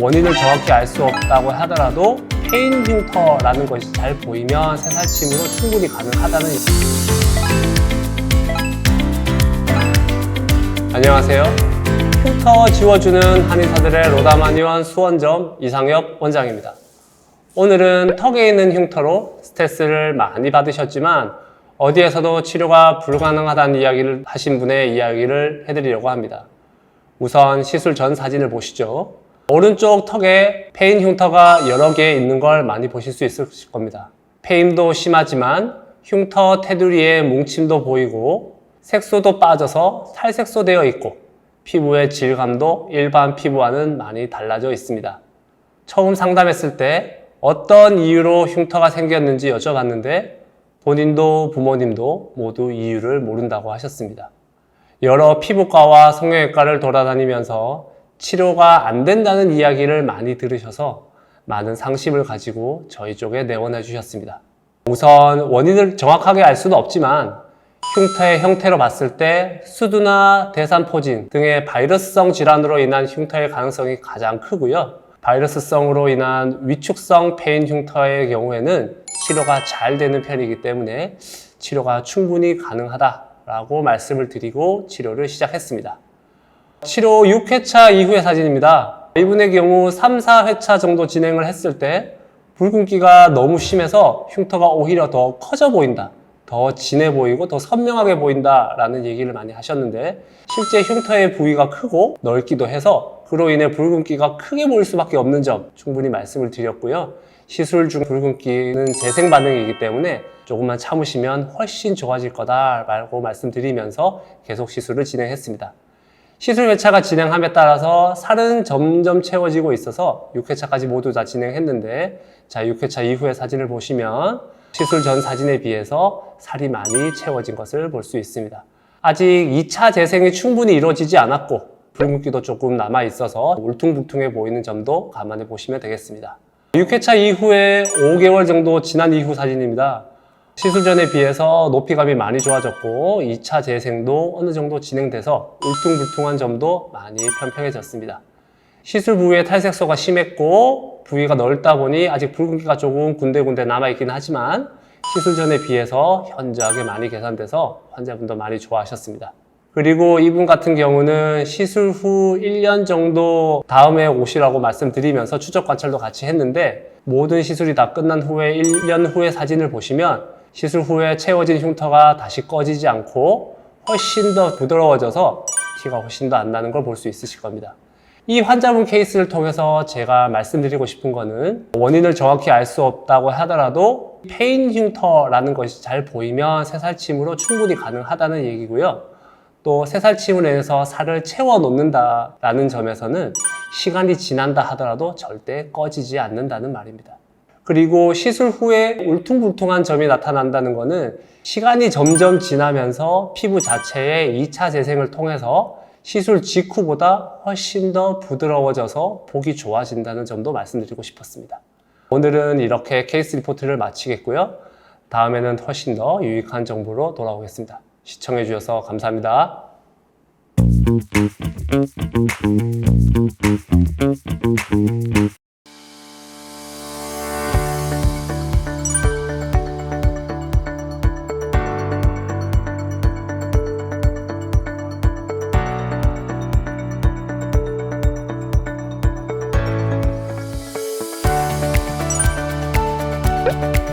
원인을 정확히 알 수 없다고 하더라도 페인 흉터라는 것이 잘 보이면 새살침으로 충분히 가능하다는 안녕하세요. 흉터 지워주는 한의사들의 로다마니원 수원점 이상엽 원장입니다. 오늘은 턱에 있는 흉터로 스트레스를 많이 받으셨지만 어디에서도 치료가 불가능하다는 이야기를 하신 분의 이야기를 해드리려고 합니다. 우선 시술 전 사진을 보시죠. 오른쪽 턱에 페인 흉터가 여러 개 있는 걸 많이 보실 수 있을 겁니다. 페임도 심하지만 흉터 테두리에 뭉침도 보이고 색소도 빠져서 탈색소 되어 있고 피부의 질감도 일반 피부와는 많이 달라져 있습니다. 처음 상담했을 때 어떤 이유로 흉터가 생겼는지 여쭤봤는데 본인도 부모님도 모두 이유를 모른다고 하셨습니다. 여러 피부과와 성형외과를 돌아다니면서 치료가 안 된다는 이야기를 많이 들으셔서 많은 상심을 가지고 저희 쪽에 내원해 주셨습니다. 우선 원인을 정확하게 알 수는 없지만 흉터의 형태로 봤을 때 수두나 대산포진 등의 바이러스성 질환으로 인한 흉터의 가능성이 가장 크고요. 바이러스성으로 인한 위축성 페인 흉터의 경우에는 치료가 잘 되는 편이기 때문에 치료가 충분히 가능하다라고 말씀을 드리고 치료를 시작했습니다. 치료 6회차 이후의 사진입니다. 이분의 경우 3, 4회차 정도 진행을 했을 때 붉은기가 너무 심해서 흉터가 오히려 더 커져 보인다. 더 진해 보이고 더 선명하게 보인다 라는 얘기를 많이 하셨는데 실제 흉터의 부위가 크고 넓기도 해서 그로 인해 붉은기가 크게 보일 수밖에 없는 점 충분히 말씀을 드렸고요. 시술 중 붉은기는 재생 반응이기 때문에 조금만 참으시면 훨씬 좋아질 거다 라고 말씀드리면서 계속 시술을 진행했습니다. 시술 회차가 진행함에 따라서 살은 점점 채워지고 있어서 6회차까지 모두 다 진행했는데 자 6회차 이후의 사진을 보시면 시술 전 사진에 비해서 살이 많이 채워진 것을 볼 수 있습니다. 아직 2차 재생이 충분히 이루어지지 않았고 붉은기도 조금 남아 있어서 울퉁불퉁해 보이는 점도 감안해 보시면 되겠습니다. 6회차 이후에 5개월 정도 지난 이후 사진입니다. 시술 전에 비해서 높이감이 많이 좋아졌고 2차 재생도 어느 정도 진행돼서 울퉁불퉁한 점도 많이 평평해졌습니다. 시술 부위에 탈색소가 심했고 부위가 넓다 보니 아직 붉은기가 조금 군데군데 남아있긴 하지만 시술 전에 비해서 현저하게 많이 개선돼서 환자분도 많이 좋아하셨습니다. 그리고 이분 같은 경우는 시술 후 1년 정도 다음에 오시라고 말씀드리면서 추적 관찰도 같이 했는데 모든 시술이 다 끝난 후에 1년 후의 사진을 보시면 시술 후에 채워진 흉터가 다시 꺼지지 않고 훨씬 더 부드러워져서 티가 훨씬 더 안 나는 걸 볼 수 있으실 겁니다. 이 환자분 케이스를 통해서 제가 말씀드리고 싶은 거는 원인을 정확히 알 수 없다고 하더라도 페인 흉터라는 것이 잘 보이면 새살침으로 충분히 가능하다는 얘기고요. 또 새살침을 해서 살을 채워 놓는다라는 점에서는 시간이 지난다 하더라도 절대 꺼지지 않는다는 말입니다. 그리고 시술 후에 울퉁불퉁한 점이 나타난다는 것은 시간이 점점 지나면서 피부 자체의 2차 재생을 통해서 시술 직후보다 훨씬 더 부드러워져서 보기 좋아진다는 점도 말씀드리고 싶었습니다. 오늘은 이렇게 케이스 리포트를 마치겠고요. 다음에는 훨씬 더 유익한 정보로 돌아오겠습니다. 시청해 주셔서 감사합니다. Woo!